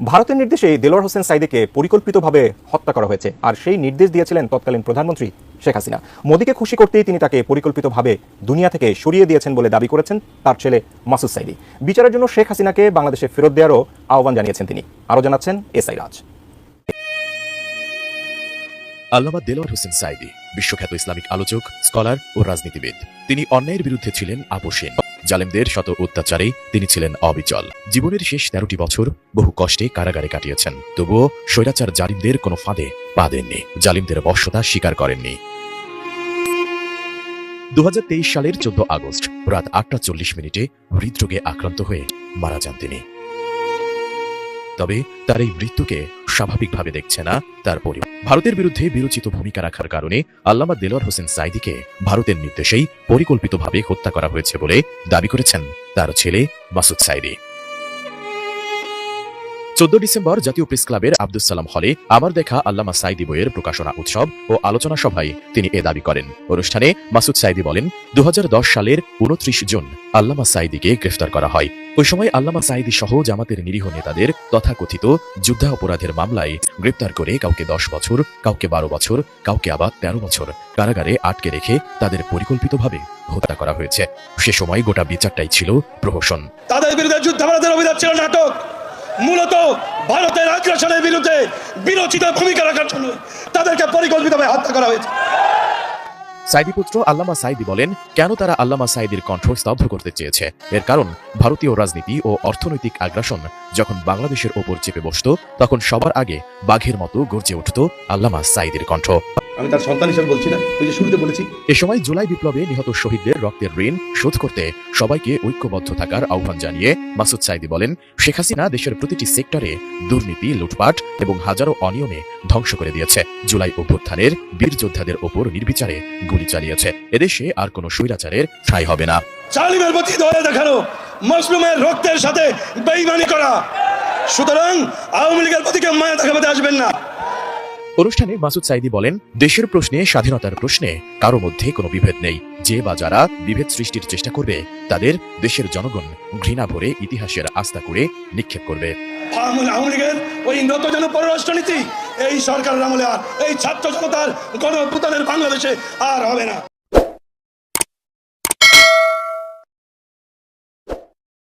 ভারতের নির্দেশে দেলোয়ার হোসেন সাইদিকে পরিকল্পিতভাবে হত্যা করা হয়েছে, আর সেই নির্দেশ দিয়েছিলেন তৎকালীন প্রধানমন্ত্রী শেখ হাসিনা। মোদীকে খুশি করতেই তিনি তাকে পরিকল্পিতভাবে দুনিয়া থেকে সরিয়ে দিয়েছেন বলে দাবি করেছেন তার ছেলে মাসুদ সাইদি। বিচারের জন্য শেখ হাসিনাকে বাংলাদেশে ফেরত দেওয়ারও আহ্বান জানিয়েছেন তিনি। আরও জানাচ্ছেন এসআই রাজ। আল্লামা দেলোয়ার হোসেন সাইদি, বিশ্বখ্যাত ইসলামিক আলোচক, স্কলার ও রাজনীতিবিদ। তিনি অন্যায়ের বিরুদ্ধে ছিলেন আপোষহীন। জালেমদের শত অত্যাচারে তিনি ছিলেন অবিচল। জীবনের শেষ তেরোটি বছর বহু কষ্টে কারাগারে কাটিয়েছেন। তবুও স্বৈরাচার জালিমদের কোনো ফাঁদে পা দেননি। জালিমদের বশ্যতা স্বীকার করেননি। দু হাজার তেইশ সালের চোদ্দ আগস্ট রাত আটটা চল্লিশ মিনিটে হৃদরোগে আক্রান্ত হয়ে মারা যান তিনি। তবে তার এই মৃত্যুকে স্বাভাবিকভাবে দেখছে না তার পরিবার। ভারতের বিরুদ্ধে বিরোচিত ভূমিকা রাখার কারণে আল্লামা দেলোয়ার হোসেন সাইদিকে ভারতের নির্দেশেই পরিকল্পিতভাবে হত্যা করা হয়েছে বলে দাবি করেছেন তার ছেলে মাসুদ সাইদি চোদ্দ ডিসেম্বর জাতীয় প্রেস ক্লাবের আব্দুল সালাম হলে আমার দেখা আল্লামা সাইদি বইয়ের প্রকাশনা উৎসব ও আলোচনা সভায় তিনি এ দাবি করেন। অনুষ্ঠানে মাসুদ সাইদি বলেন দু হাজার দশ সালের উনত্রিশ জুন আল্লামা সাইদিকে গ্রেফতার করা হয়। ওই সময় আল্লামা সাইদি সহ জামাতের নিরীহ নেতাদের তথাকথিত যুদ্ধা অপরাধের মামলায় গ্রেপ্তার করে কাউকে দশ বছর, কাউকে বারো বছর, কাউকে আবার তেরো বছর কারাগারে আটকে রেখে তাদের পরিকল্পিতভাবে হত্যা করা হয়েছে। সে সময় গোটা বিচারটাই ছিল প্রহসন। তাদের বিরুদ্ধে যুদ্ধাপরাধের অভিযোগ ছিল নাটক। মূলত ভারতের আগ্রাসনের বিরুদ্ধে বিরোচিত ভূমিকা রাখার জন্য তাদেরকে পরিকল্পিতভাবে হত্যা করা হয়েছে। সাইদি পুত্র আল্লামা সাইদি বলেন, কেন তারা আল্লামা সাইদির কণ্ঠ স্তব্ধ করতে চেয়েছে? এর কারণ ভারতীয় রাজনীতি ও অর্থনৈতিক আগ্রাসন যখন বাংলাদেশের ওপর চেপে বসত তখন সবার আগে বাঘের মতো গর্জে উঠত আল্লামা সাইদির কণ্ঠ। আমি তার সন্তান হিসেবে বলছি না ওই যে শুরুতে বলেছি। এ সময় জুলাই বিপ্লবে নিহত শহীদদের রক্তের ঋণ শোধ করতে সবাইকে ঐক্যবদ্ধ থাকার আহ্বান জানিয়ে মাসুদ সাইদি বলেন শেখ হাসিনা দেশের প্রতিটি সেক্টরে দুর্নীতি লুটপাট এবং হাজারো অনিয়মে ধ্বংস করে দিয়েছে। জুলাই অভ্যুত্থানের বীর যোদ্ধাদের ওপর নির্বিচারে গুলি চালিয়েছে। এদেশে আর কোনো স্বৈরাচারের ঠাঁই হবে না। প্রতি দয়া দেখানো মজলুমের রক্তের সাথে বেইমানি করা। সুতরাং আওয়ামী লীগের প্রতি কেউ মায়া দেখাতে আসবেন না। অনুষ্ঠানে মাসুদ সাইদি বলেন দেশের প্রশ্নে স্বাধীনতার প্রশ্নে কারও মধ্যে কোনো বিভেদ নেই। যে বা যারা বিভেদ সৃষ্টির চেষ্টা করবে তাদের দেশের জনগণ ঘৃণা ভরে ইতিহাসের আস্থা করে নিক্ষেপ করবে। আমলে আওয়ামী লীগের ওই নতজন পররাষ্ট্রনীতি এই সরকারের আমলে আর এই ছাত্র জনতার গণ বাংলাদেশে আর হবে না।